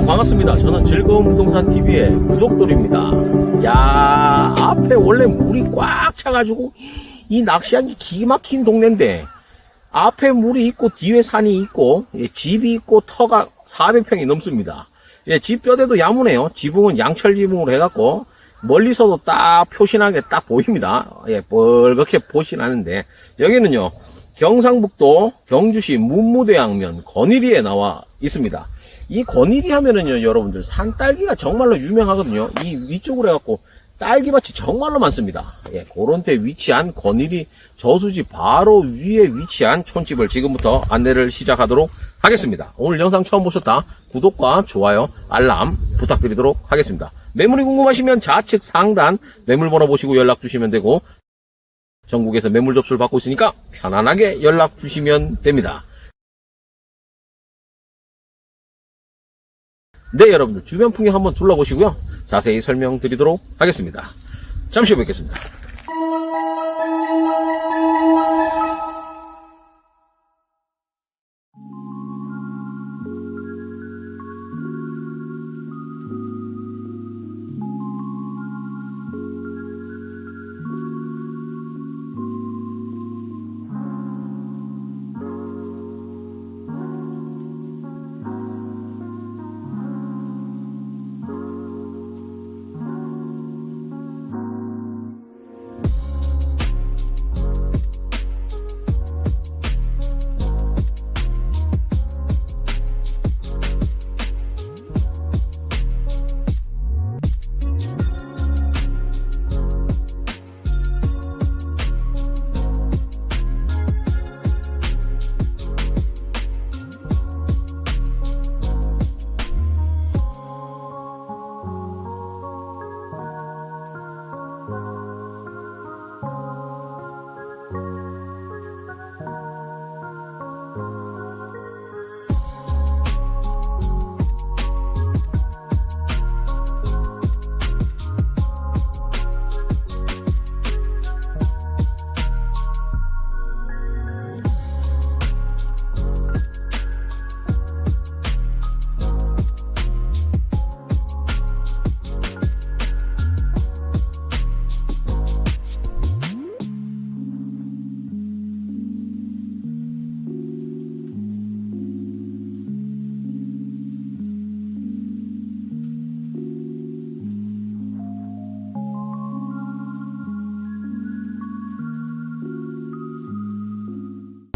여러분 반갑습니다. 저는 즐거운 부동산 TV의 구독돌입니다. 야 앞에 원래 물이 꽉 차가지고 이 낚시하기 기가 막힌 동네인데 앞에 물이 있고 뒤에 산이 있고 예, 집이 있고 터가 400평이 넘습니다. 예, 집 뼈대도 야무네요. 지붕은 양철 지붕으로 해갖고 멀리서도 딱 표신하게 딱 보입니다. 예, 뻘겋게 보신하는데 여기는요 경상북도 경주시 문무대양면 건일이에 나와 있습니다. 이 건일이 하면은요 여러분들 산딸기가 정말로 유명하거든요. 이 위쪽으로 해갖고 딸기밭이 정말로 많습니다. 예, 그런 데 위치한 건일이 저수지 바로 위에 위치한 촌집을 지금부터 안내를 시작하도록 하겠습니다. 오늘 영상 처음 보셨다 구독과 좋아요, 알람 부탁드리도록 하겠습니다. 매물이 궁금하시면 좌측 상단 매물번호 보시고 연락 주시면 되고 전국에서 매물 접수를 받고 있으니까 편안하게 연락 주시면 됩니다. 네, 여러분들 주변 풍경 한번 둘러보시고요. 자세히 설명드리도록 하겠습니다. 잠시 후에 뵙겠습니다.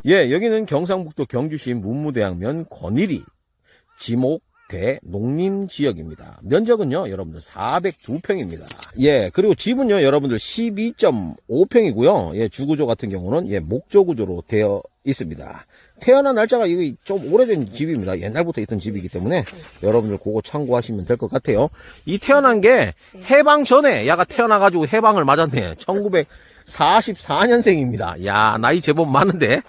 예, 여기는 경상북도 경주시 문무대양면 권일이 지목 대 농림 지역입니다. 면적은요, 여러분들 402평입니다. 예, 그리고 집은요, 여러분들 12.5평이고요. 예, 주구조 같은 경우는 예, 목조 구조로 되어 있습니다. 태어난 날짜가 이게 좀 오래된 집입니다. 옛날부터 있던 집이기 때문에 여러분들 그거 참고하시면 될 것 같아요. 이 태어난 게 해방 전에 야가 태어나가지고 해방을 맞았네. 1944년생입니다. 야, 나이 제법 많은데.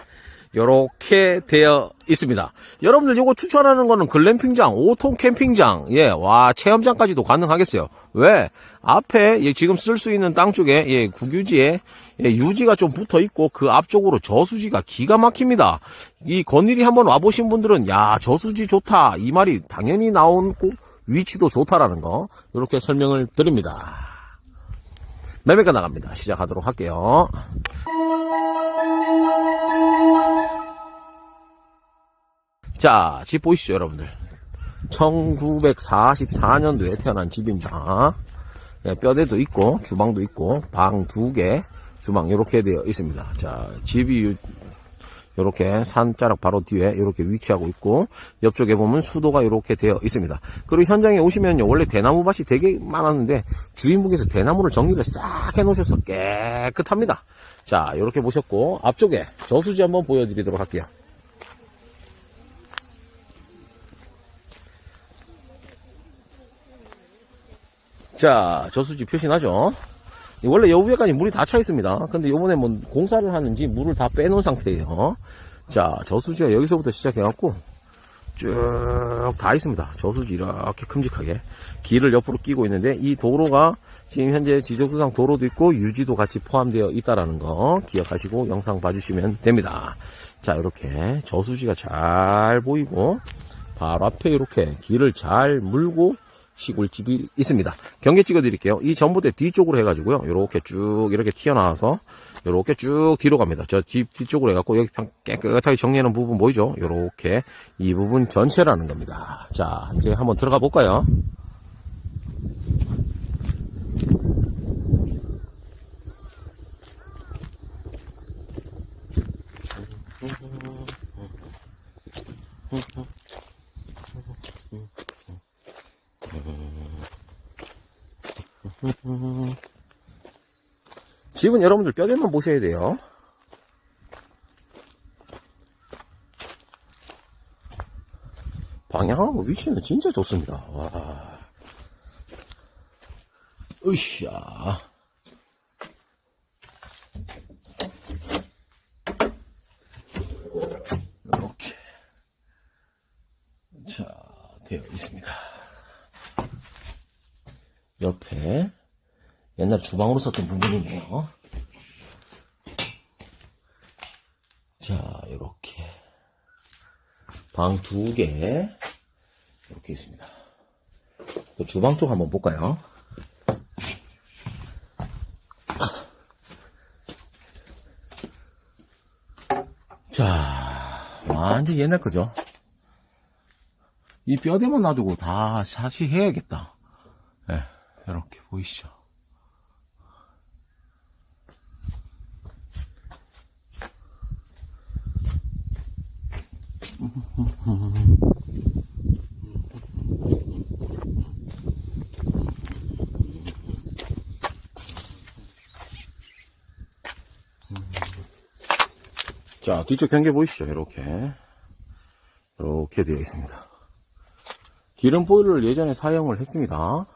요렇게 되어 있습니다. 여러분들 요거 추천하는 거는 글램핑장, 오통 캠핑장, 예, 와, 체험장까지도 가능하겠어요. 왜? 앞에 예, 지금 쓸 수 있는 땅 쪽에 예, 국유지에 예, 유지가 좀 붙어 있고 그 앞쪽으로 저수지가 기가 막힙니다. 이 건일이 한번 와보신 분들은 야, 저수지 좋다. 이 말이 당연히 나오고 위치도 좋다라는 거 이렇게 설명을 드립니다. 매매가 나갑니다. 시작하도록 할게요. 자, 집 보이시죠, 여러분들? 1944년도에 태어난 집입니다. 예, 뼈대도 있고, 주방도 있고, 방 두 개, 주방 이렇게 되어 있습니다. 자, 집이 이렇게 산자락 바로 뒤에 이렇게 위치하고 있고 옆쪽에 보면 수도가 이렇게 되어 있습니다. 그리고 현장에 오시면요 원래 대나무 밭이 되게 많았는데 주인분께서 대나무를 정리를 싹 해놓으셔서 깨끗합니다. 자 이렇게 보셨고 앞쪽에 저수지 한번 보여드리도록 할게요. 자, 저수지 표시나죠? 원래 여 위에까지 물이 다 차 있습니다. 근데 요번에 뭐 공사를 하는지 물을 다 빼놓은 상태예요. 자, 저수지가 여기서부터 시작해갖고 쭉 다 있습니다. 저수지 이렇게 큼직하게 길을 옆으로 끼고 있는데 이 도로가 지금 현재 지적수상 도로도 있고 유지도 같이 포함되어 있다라는 거 기억하시고 영상 봐주시면 됩니다. 자, 이렇게 저수지가 잘 보이고 바로 앞에 이렇게 길을 잘 물고 시골집이 있습니다. 경계 찍어 드릴게요. 이 전봇대 뒤쪽으로 해가지고요. 이렇게 쭉 이렇게 튀어나와서 이렇게 쭉 뒤로 갑니다. 저 집 뒤쪽으로 해갖고 여기 평- 깨끗하게 정리하는 부분 보이죠? 이렇게 이 부분 전체라는 겁니다. 자, 이제 한번 들어가 볼까요? 집은 여러분들 뼈대만 보셔야 돼요. 방향하고 위치는 진짜 좋습니다. 와. 으쌰. 이렇게. 자, 되어 있습니다. 옆에 옛날 주방으로 썼던 부분이네요. 자, 이렇게. 방 두 개. 이렇게 있습니다. 또 주방 쪽 한번 볼까요? 자, 완전 옛날 거죠? 이 뼈대만 놔두고 다 사시 해야겠다. 예, 이렇게 보이시죠? 자, 뒤쪽 경계 보이시죠? 이렇게. 이렇게 되어 있습니다. 기름 보일러를 예전에 사용을 했습니다.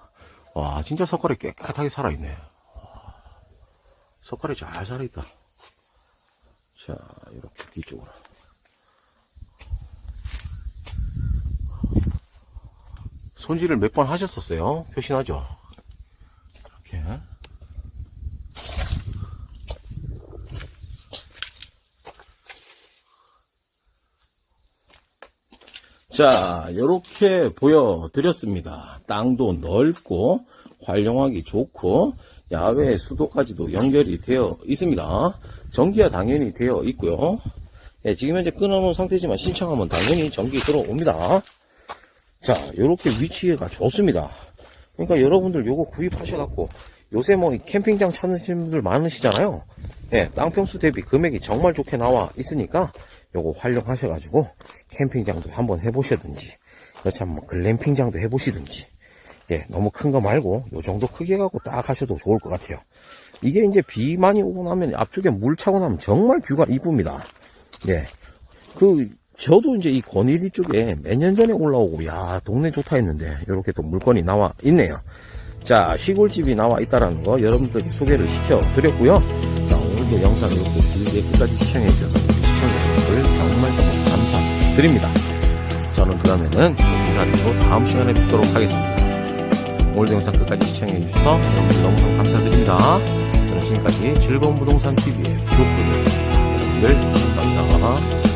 와, 진짜 석갈이 깨끗하게 살아있네. 와, 석갈이 잘 살아있다. 자, 이렇게 뒤쪽으로. 손질을 몇 번 하셨었어요? 표시나죠? 자, 이렇게 보여드렸습니다. 땅도 넓고 활용하기 좋고 야외 수도까지도 연결이 되어 있습니다. 전기가 당연히 되어 있고요. 예, 지금 현재 끊어놓은 상태지만 신청하면 당연히 전기 들어옵니다. 자, 이렇게 위치가 좋습니다. 그러니까 여러분들 요거 구입하셔갖고 요새 뭐 캠핑장 찾으시는 분들 많으시잖아요. 예, 땅평수 대비 금액이 정말 좋게 나와 있으니까 요거 활용하셔가지고 캠핑장도 한번 해보시든지 그렇지 않으면 글램핑장도 해보시든지 예, 너무 큰 거 말고 요 정도 크게 갖고 딱 하셔도 좋을 것 같아요. 이게 이제 비 많이 오고 나면 앞쪽에 물 차고 나면 정말 뷰가 이쁩니다. 예. 그 저도 이제 이 권일이 쪽에 몇 년 전에 올라오고 야 동네 좋다 했는데 이렇게 또 물건이 나와 있네요. 자 시골집이 나와 있다라는 거 여러분들께 소개를 시켜 드렸고요. 자 오늘도 영상 이렇게 길게 끝까지 시청해 주셔서 드립니다. 저는 그러면은 인사드리고 다음 시간에 뵙도록 하겠습니다. 오늘도 영상 끝까지 시청해 주셔서 여러분들 너무너무 감사드립니다. 저는 지금까지 즐거운 부동산 TV의 구독자였습니다. 여러분들 감사합니다.